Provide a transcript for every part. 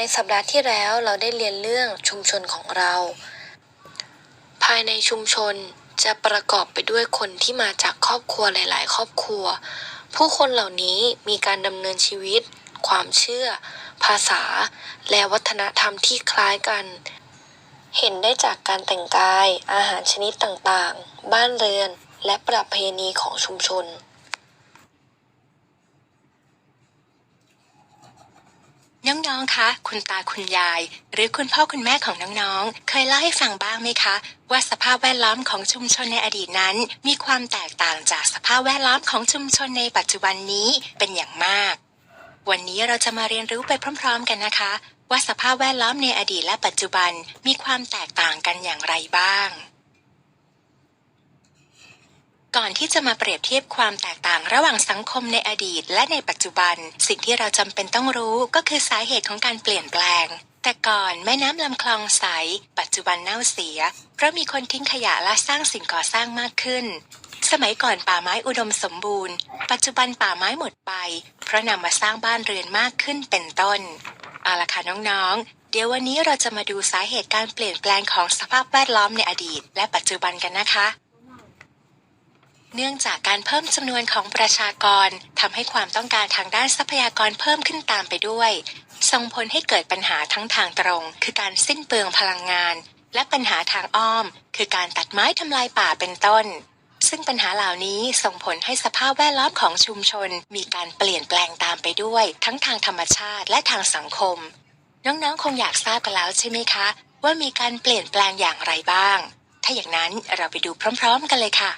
ในสัปดาห์ที่แล้วเราได้เรียนเรื่องชุมชนของเรา ภายในชุมชนจะประกอบไปด้วยคนที่มาจากครอบครัวหลาย ๆ ครอบครัว ผู้คนเหล่านี้มีการดำเนินชีวิต ความเชื่อ ภาษา และวัฒนธรรมที่คล้ายกัน เห็นได้จากการแต่งกาย อาหารชนิดต่าง ๆ บ้านเรือน และประเพณีของชุมชน น้องๆ คะ คุณตาคุณยาย หรือคุณพ่อคุณแม่ของน้องๆ เคยเล่าให้ฟังบ้างไหมคะ ว่าสภาพแวดล้อมของชุมชนในอดีตนั้น มีความแตกต่างจากสภาพแวดล้อมของชุมชนในปัจจุบันนี้เป็นอย่างมาก วันนี้เราจะมาเรียนรู้ไปพร้อม ๆ กันนะคะ ว่าสภาพแวดล้อมในอดีตและปัจจุบันมีความแตกต่างกันอย่างไรบ้าง ก่อนที่จะมาเปรียบเทียบความแตกต่างระหว่างสังคมในอดีต และในปัจจุบัน สิ่งที่เราจำเป็นต้องรู้ก็คือสาเหตุของการเปลี่ยนแปลง แต่ก่อนแม่น้ำลำคลองใส ปัจจุบันเน่าเสีย เพราะมีคนทิ้งขยะและสร้างสิ่งก่อสร้างมากขึ้นสมัยก่อนป่าไม้อุดมสมบูรณ์ ปัจจุบันป่าไม้หมดไป เพราะนำมาสร้างบ้านเรือนมากขึ้นเป็นต้น เอาละค่ะน้องๆ เดี๋ยววันนี้เราจะมาดูสาเหตุการเปลี่ยนแปลงของสภาพแวดล้อมในอดีต และปัจจุบันกันนะคะ เนื่องจากการเพิ่มจำนวนของประชากรทำให้ความต้องการทางด้านทรัพยากรเพิ่มขึ้นตามไปด้วย ส่งผลให้เกิดปัญหาทั้งทางตรง คือการสิ้นเปลืองพลังงาน และปัญหาทางอ้อม คือการตัดไม้ทำลายป่าเป็นต้น ซึ่งปัญหาเหล่านี้ส่งผลให้สภาพแวดล้อมของชุมชน มีการเปลี่ยนแปลงตามไปด้วย ทั้งทางธรรมชาติและทางสังคม น้องๆ คงอยากทราบกันแล้วใช่ไหมคะ ว่ามีการเปลี่ยนแปลงอย่างไรบ้าง ถ้าอย่างนั้นเราไปดูพร้อม ๆ กันเลยค่ะ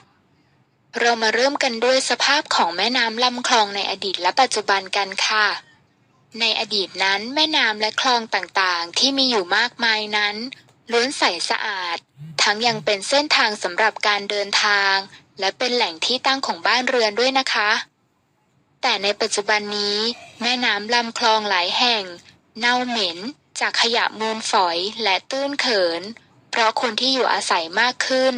เรามาเริ่มกันด้วยสภาพของแม่น้ำลำคลองในอดีตและปัจจุบันกันค่ะ ในอดีตนั้นแม่น้ำและคลองต่างๆ ที่มีอยู่มากมายนั้น ล้วนใสสะอาด ทั้งยังเป็นเส้นทางสำหรับการเดินทาง และเป็นแหล่งที่ตั้งของบ้านเรือนด้วยนะคะ แต่ในปัจจุบันนี้ แม่น้ำลำคลองหลายแห่ง เน่าเหม็น จากขยะมูลฝอยและตื้นเขิน เพราะคนที่อยู่อาศัยมากขึ้น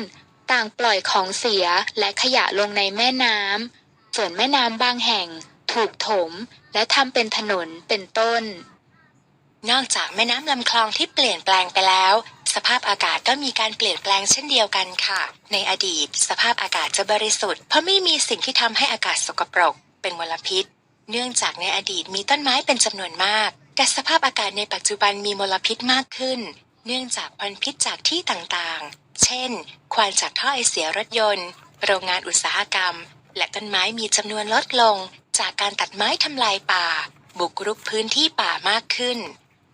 ต่างปล่อยของเสียและขยะลงในแม่น้ำส่วนแม่น้ำบางแห่งถูกถมและทำเป็นถนนเป็นต้น นอกจากแม่น้ำลำคลองที่เปลี่ยนแปลงไปแล้ว สภาพอากาศก็มีการเปลี่ยนแปลงเช่นเดียวกันค่ะ ในอดีต สภาพอากาศจะบริสุทธิ์ เพราะไม่มีสิ่งที่ทำให้อากาศสกปรก เป็นมลพิษ เนื่องจากในอดีตมีต้นไม้เป็นจำนวนมาก แต่สภาพอากาศในปัจจุบันมีมลพิษมากขึ้น เนื่องจากควันพิษจากที่ต่างๆ เช่น ควันจากท่อไอเสียรถยนต์ โรงงานอุตสาหกรรม และต้นไม้มีจำนวนลดลง จากการตัดไม้ทำลายป่า บุกรุกพื้นที่ป่ามากขึ้น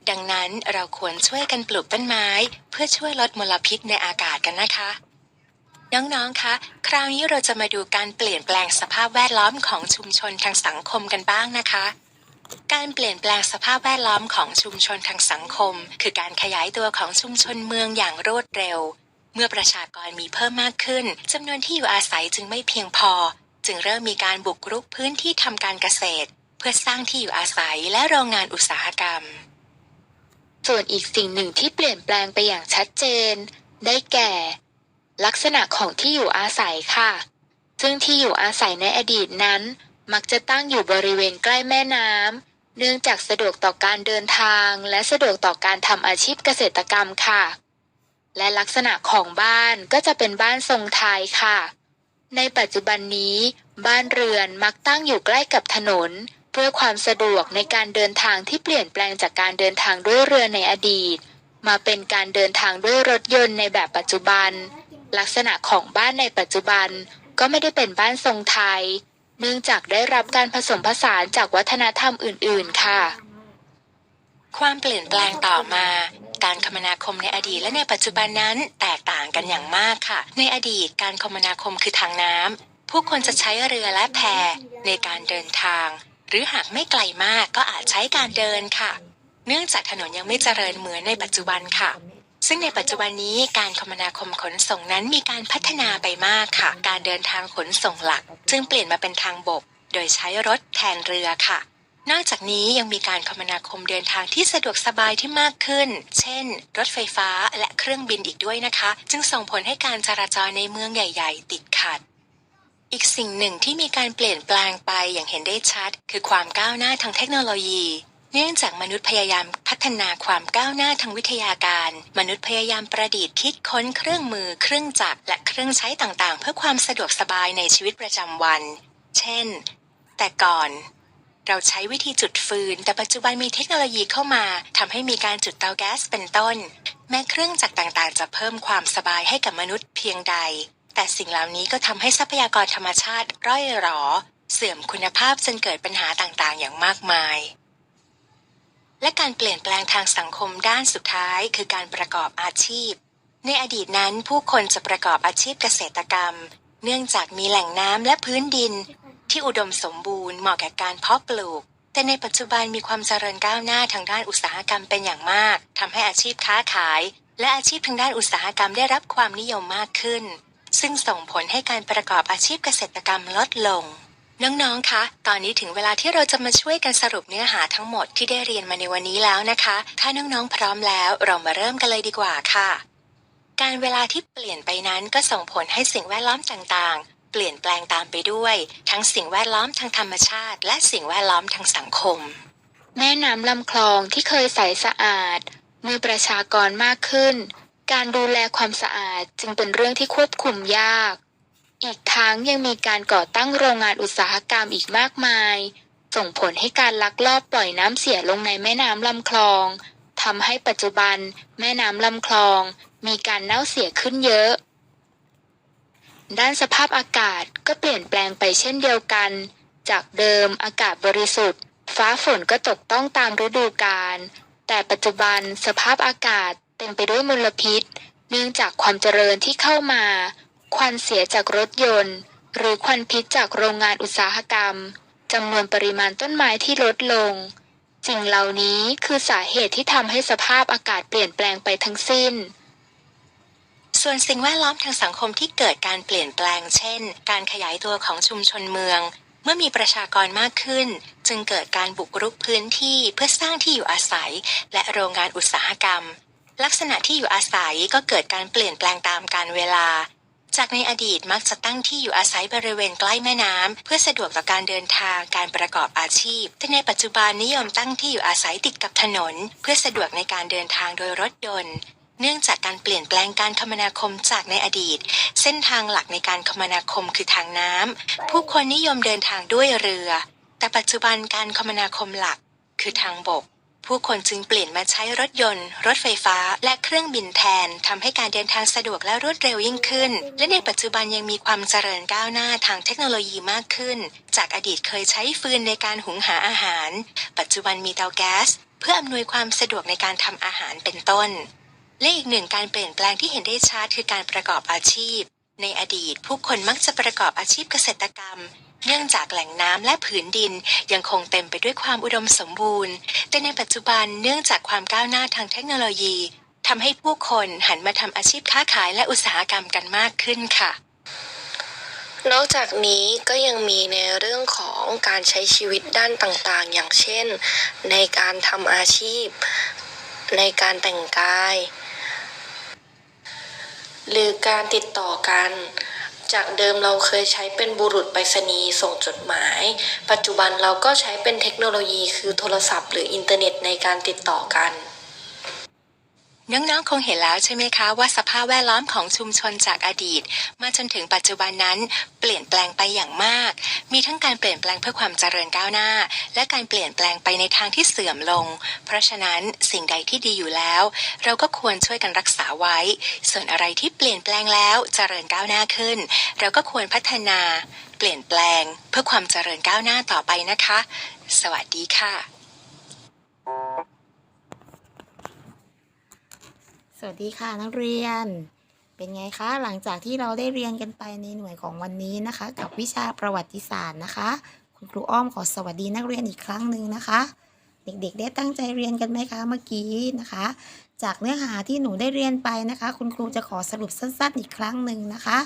ดังนั้นเราควรช่วยกันปลูกต้นไม้ เพื่อช่วยลดมลพิษในอากาศกันนะคะ น้องๆ คะ คราวนี้เราจะมาดูการเปลี่ยนแปลงสภาพแวดล้อมของชุมชนทางสังคมกันบ้างนะคะการเปลี่ยนแปลงสภาพแวดล้อมของชุมชนทางสังคม คือการขยายตัวของชุมชนเมืองอย่างรวดเร็ว เมื่อประชากรมีเพิ่มมากขึ้นจำนวนที่อยู่อาศัยจึงไม่เพียงพอ จึงเริ่มมีการบุกรุกพื้นที่ทำการเกษตร เพื่อสร้างที่อยู่อาศัยและโรงงานอุตสาหกรรม ส่วนอีกสิ่งหนึ่งที่เปลี่ยนแปลงไปอย่างชัดเจน ได้แก่ ลักษณะของที่อยู่อาศัยค่ะ ซึ่งที่อยู่อาศัยในอดีตนั้น มักจะตั้งอยู่บริเวณใกล้แม่น้ำเนื่องจากสะดวกต่อการเดินทาง และสะดวกต่อการทำอาชีพเกษตรกรรมค่ะ และลักษณะของบ้านก็จะเป็นบ้านทรงไทยค่ะ ในปัจจุบันนี้ บ้านเรือนมักตั้งอยู่ใกล้กับถนน เพื่อความสะดวกในการเดินทางที่เปลี่ยนแปลงจากการเดินทางด้วยเรือในอดีต มาเป็นการเดินทางด้วยรถยนต์ในแบบปัจจุบัน ลักษณะของบ้านในปัจจุบันก็ไม่ได้เป็นบ้านทรงไทย เนื่องจากได้รับการผสมผสานจากวัฒนธรรมอื่น ๆ ค่ะ ความเปลี่ยนแปลงต่อมา การคมนาคมในอดีตและในปัจจุบันนั้นแตกต่างกันอย่างมากค่ะ ในอดีตการคมนาคมคือทางน้ำผู้คนจะใช้เรือและแพในการเดินทาง หรือหากไม่ไกลมากก็อาจใช้การเดินค่ะ เนื่องจากถนนยังไม่เจริญเหมือนในปัจจุบันค่ะซึ่งในปัจจุบันนี้การคมนาคมขนส่งนั้นมีการพัฒนาไปมากค่ะ การเดินทางขนส่งหลัก จึงเปลี่ยนมาเป็นทางบก โดยใช้รถแทนเรือค่ะ นอกจากนี้ยังมีการคมนาคมเดินทางที่สะดวกสบายที่มากขึ้น เช่น รถไฟฟ้าและเครื่องบินอีกด้วยนะคะ จึงส่งผลให้การจราจรในเมืองใหญ่ ๆ ติดขัดอีกสิ่งหนึ่งที่มีการเปลี่ยนแปลงไปอย่างเห็นได้ชัด คือความก้าวหน้าทางเทคโนโลยี เนื่องจากมนุษย์พยายามพัฒนาความก้าวหน้าทางวิทยาการ มนุษย์พยายามประดิษฐ์คิดค้นเครื่องมือ เครื่องจักรและเครื่องใช้ต่างๆ เพื่อความสะดวกสบายในชีวิตประจำวัน เช่น แต่ก่อน เราใช้วิธีจุดฟืน แต่ปัจจุบันมีเทคโนโลยีเข้ามาทำให้มีการจุดเตาแก๊สเป็นต้น แม้เครื่องจักรต่างๆ จะเพิ่มความสบายให้กับมนุษย์เพียงใด แต่สิ่งเหล่านี้ก็ทำให้ทรัพยากรธรรมชาติร่อยหรอ เสื่อมคุณภาพจนเกิดปัญหาต่างๆ อย่างมากมายและการเปลี่ยนแปลงทางสังคมด้านสุดท้ายคือการประกอบอาชีพ ในอดีตนั้นผู้คนจะประกอบอาชีพเกษตรกรรม เนื่องจากมีแหล่งน้ำและพื้นดิน ที่อุดมสมบูรณ์เหมาะแก่การเพาะปลูก แต่ในปัจจุบันมีความเจริญก้าวหน้าทางด้านอุตสาหกรรมเป็นอย่างมากทำให้อาชีพค้าขาย และอาชีพทางด้านอุตสาหกรรมได้รับความนิยมมากขึ้น ซึ่งส่งผลให้การประกอบอาชีพเกษตรกรรมลดลง น้องๆ คะ ตอนนี้ถึงเวลาที่เราจะมาช่วยกันสรุปเนื้อหาทั้งหมดที่ได้เรียนมาในวันนี้แล้วนะคะ ถ้าน้องๆ พร้อมแล้วเรามาเริ่มกันเลยดีกว่าค่ะการเวลาที่เปลี่ยนไปนั้นก็ส่งผลให้สิ่งแวดล้อมต่างๆ เปลี่ยนแปลงตามไปด้วย ทั้งสิ่งแวดล้อมทางธรรมชาติ และสิ่งแวดล้อมทางสังคม แม่น้ำลำคลองที่เคยใสสะอาด มีประชากรมากขึ้น การดูแลความสะอาดจึงเป็นเรื่องที่ควบคุมยาก อีกทั้งยังมีการก่อตั้งโรงงานอุตสาหกรรมอีกมากมาย ส่งผลให้การลักลอบปล่อยน้ำเสียลงในแม่น้ำลำคลองทำให้ปัจจุบันแม่น้ำลำคลอง มีการเน่าเสียขึ้นเยอะ ด้านสภาพอากาศก็เปลี่ยนแปลงไปเช่นเดียวกัน จากเดิมอากาศบริสุทธิ์ ฟ้าฝนก็ตกต้องตามฤดูกาล แต่ปัจจุบันสภาพอากาศเต็มไปด้วยมลพิษ เนื่องจากความเจริญที่เข้ามา ควันเสียจากรถยนต์ หรือควันพิษจากโรงงานอุตสาหกรรมจำนวนปริมาณต้นไม้ที่ลดลงสิ่งเหล่านี้คือสาเหตุที่ทำให้สภาพอากาศเปลี่ยนแปลงไปทั้งสิ้น ส่วนสิ่งแวดล้อมทางสังคมที่เกิดการเปลี่ยนแปลงเช่น การขยายตัวของชุมชนเมือง เมื่อมีประชากรมากขึ้น จึงเกิดการบุกรุกพื้นที่เพื่อสร้างที่อยู่อาศัย และโรงงานอุตสาหกรรม ลักษณะที่อยู่อาศัยก็เกิดการเปลี่ยนแปลงตามกาลเวลา จากในอดีตมักจะตั้งที่อยู่อาศัยบริเวณใกล้แม่น้ำเพื่อสะดวกต่อการเดินทางการประกอบอาชีพ แต่ในปัจจุบันนิยมตั้งที่อยู่อาศัยติดกับถนน เพื่อสะดวกในการเดินทางโดยรถยนต์ เนื่องจากการเปลี่ยนแปลงการคมนาคมจากในอดีต เส้นทางหลักในการคมนาคมคือทางน้ำผู้คนนิยมเดินทางด้วยเรือ แต่ปัจจุบันการคมนาคมหลักคือทางบก ผู้คนจึงเปลี่ยนมาใช้รถยนต์ รถไฟฟ้า และเครื่องบินแทนทำให้การเดินทางสะดวกและรวดเร็วยิ่งขึ้น และในปัจจุบันยังมีความเจริญก้าวหน้าทางเทคโนโลยีมากขึ้น จากอดีตเคยใช้ฟืนในการหุงหาอาหาร ปัจจุบันมีเตาแก๊ส เพื่ออำนวยความสะดวกในการทำอาหารเป็นต้น และอีกหนึ่งการเปลี่ยนแปลงที่เห็นได้ชัดคือการประกอบอาชีพ ในอดีตผู้คนมักจะประกอบอาชีพเกษตรกรรม เนื่องจากแหล่งน้ำและผืนดินยังคงเต็มไปด้วยความอุดมสมบูรณ์ แต่ในปัจจุบันเนื่องจากความก้าวหน้าทางเทคโนโลยีทำให้ผู้คนหันมาทำอาชีพค้าขายและอุตสาหกรรมกันมากขึ้นค่ะนอกจากนี้ก็ยังมีในเรื่องของการใช้ชีวิตด้านต่างๆ อย่างเช่น ในการทำอาชีพ ในการแต่งกาย หรือการติดต่อกัน จากเดิมเราเคยใช้เป็นบุรุษไปรษณีย์ส่งจดหมาย ปัจจุบันเราก็ใช้เป็นเทคโนโลยีคือโทรศัพท์หรืออินเทอร์เน็ตในการติดต่อกัน น้องๆ คงเห็นแล้วใช่ไหมคะว่าสภาพแวดล้อมของชุมชนจากอดีต มาจนถึงปัจจุบันนั้นเปลี่ยนแปลงไปอย่างมาก มีทั้งการเปลี่ยนแปลงเพื่อความเจริญก้าวหน้า และการเปลี่ยนแปลงไปในทางที่เสื่อมลง เพราะฉะนั้นสิ่งใดที่ดีอยู่แล้ว เราก็ควรช่วยกันรักษาไว้ ส่วนอะไรที่เปลี่ยนแปลงแล้วเจริญก้าวหน้าขึ้น เราก็ควรพัฒนา เปลี่ยนแปลง เพื่อความเจริญก้าวหน้าต่อไปนะคะ สวัสดีค่ะ สวัสดีค่ะนักเรียน เป็นไงคะ หลังจากที่เราได้เรียนกันไปในหน่วยของวันนี้นะคะ กับวิชาประวัติศาสตร์นะคะ คุณครูอ้อมขอสวัสดีนักเรียนอีกครั้งหนึ่งนะคะ เด็กๆ ได้ตั้งใจเรียนกันไหมคะเมื่อกี้นะคะ จากเนื้อหาที่หนูได้เรียนไปนะคะ คุณครูจะขอสรุปสั้นๆอีกครั้งหนึ่งนะคะ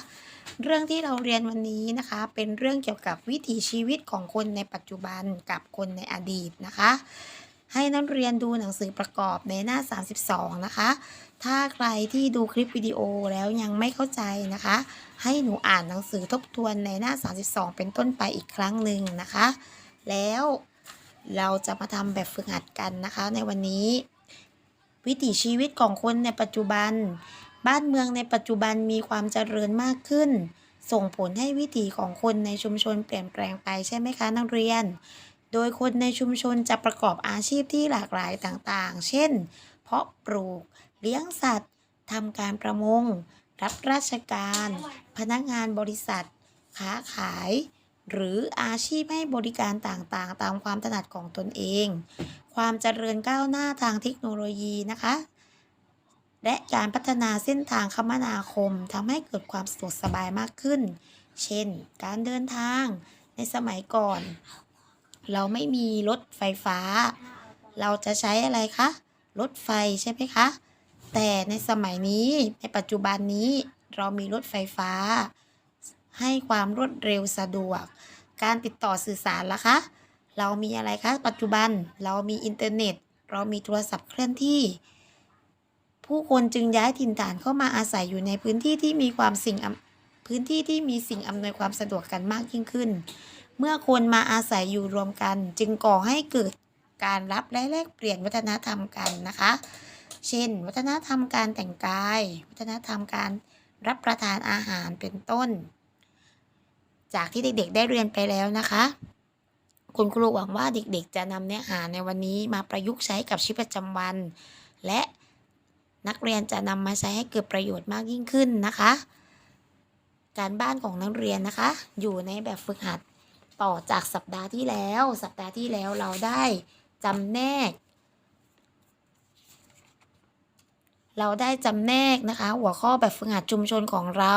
เรื่องที่เราเรียนวันนี้นะคะ เป็นเรื่องเกี่ยวกับวิถีชีวิตของคนในปัจจุบันกับคนในอดีตนะคะ ให้นักเรียนดูหนังสือประกอบในหน้า 32 นะคะ ถ้าใครที่ดูคลิปวิดีโอแล้วยังไม่เข้าใจนะคะ ให้หนูอ่านหนังสือทบทวนในหน้า 32 เป็นต้นไปอีกครั้งหนึ่งนะคะ แล้วเราจะมาทำแบบฝึกหัดกันนะคะ ในวันนี้ วิถีชีวิตของคนในปัจจุบัน บ้านเมืองในปัจจุบันมีความเจริญมากขึ้น ส่งผลให้วิถีของคนในชุมชนเปลี่ยนแปลงไปใช่ไหมคะนักเรียน โดยคนในชุมชนจะประกอบอาชีพที่หลากหลายต่างๆ เช่น เพาะปลูก เลี้ยงสัตว์ทำการประมง รับราชการ พนักงานบริษัท ค้าขาย หรืออาชีพให้บริการต่างๆ ตามความถนัดของตนเอง ความเจริญก้าวหน้าทางเทคโนโลยีนะคะ และการพัฒนาเส้นทางคมนาคมทำให้เกิดความสะดวกสบายมากขึ้น เช่น การเดินทางในสมัยก่อน เราไม่มีรถไฟฟ้า เราจะใช้อะไรคะ รถไฟใช่ไหมคะ แต่ในสมัยนี้ในปัจจุบันนี้เรามีรถไฟฟ้า ให้ความรวดเร็วสะดวก การติดต่อสื่อสารล่ะคะ เรามีอะไรคะ ปัจจุบันเรามีอินเทอร์เน็ต เรามีโทรศัพท์เคลื่อนที่ ผู้คนจึงย้ายถิ่นฐานเข้ามาอาศัยอยู่ในพื้นที่ที่มีความสิ่งพื้นที่ที่มีสิ่งอำนวยความสะดวกกันมากยิ่งขึ้น เมื่อคนมาอาศัยอยู่รวมกัน จึงก่อให้เกิดการรับและแลกเปลี่ยนวัฒนธรรมกันนะคะ เช่น วัฒนธรรมการแต่งกาย วัฒนธรรมการรับประทานอาหารเป็นต้น จากที่เด็กๆได้เรียนไปแล้วนะคะ คุณครูหวังว่าเด็กๆ จะนำเนื้อหาในวันนี้มาประยุกต์ใช้กับชีวิตประจำวัน และนักเรียนจะนำมาใช้ให้เกิดประโยชน์มากยิ่งขึ้นนะคะ การบ้านของนักเรียนนะคะ อยู่ในแบบฝึกหัดต่อจากสัปดาห์ที่แล้ว สัปดาห์ที่แล้วเราได้จำแนก เราได้จำแนกนะคะ หัวข้อแบบฝึกหัดชุมชนของเรา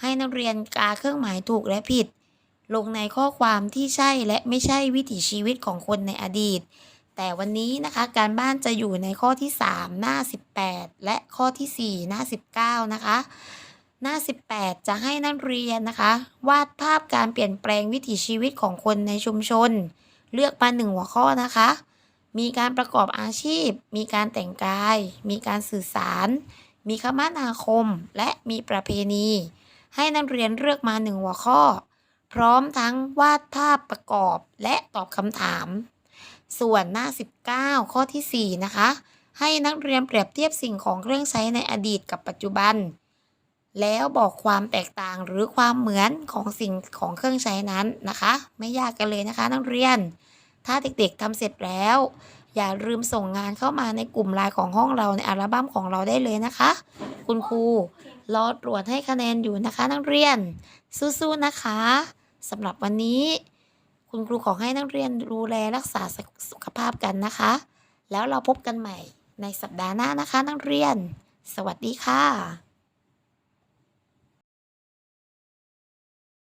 ให้นักเรียนกาเครื่องหมายถูกและผิด ลงในข้อความที่ใช่และไม่ใช่วิถีชีวิตของคนในอดีต แต่วันนี้นะคะการบ้านจะอยู่ในข้อที่ 3 หน้า 18 และข้อที่ 4 หน้า 19 นะคะ หน้า 18 จะให้นักเรียนนะคะ วาดภาพการเปลี่ยนแปลงวิถีชีวิตของคนในชุมชน เลือกมาหนึ่งหัวข้อนะคะ มีการประกอบอาชีพ มีการแต่งกาย มีการสื่อสาร มีคมนาคม และมีประเพณี ให้นักเรียนเลือกมาหนึ่งหัวข้อ พร้อมทั้งวาดภาพประกอบและตอบคำถาม ส่วนหน้า 19 ข้อทีสี่ 4 นะคะ ให้นักเรียนเปรียบเทียบสิ่งของเครื่องใช้ในอดีตกับปัจจุบัน แล้วบอกความแตกต่างหรือความเหมือนของสิ่งของเครื่องใช้นั้นนะคะ ไม่ยากกันเลยนะคะ นักเรียน ถ้าเด็กๆทำเสร็จแล้ว อย่าลืมส่งงานเข้ามาในกลุ่มไลน์ของห้องเราในอัลบั้มของเราได้เลยนะคะ คุณครูรอตรวจให้คะแนนอยู่นะคะ นักเรียน สู้ๆนะคะสำหรับวันนี้ คุณครูขอให้นักเรียนดูแลรักษาสุขภาพกันนะคะ แล้วเราพบกันใหม่ในสัปดาห์หน้านะคะ นักเรียน สวัสดีค่ะ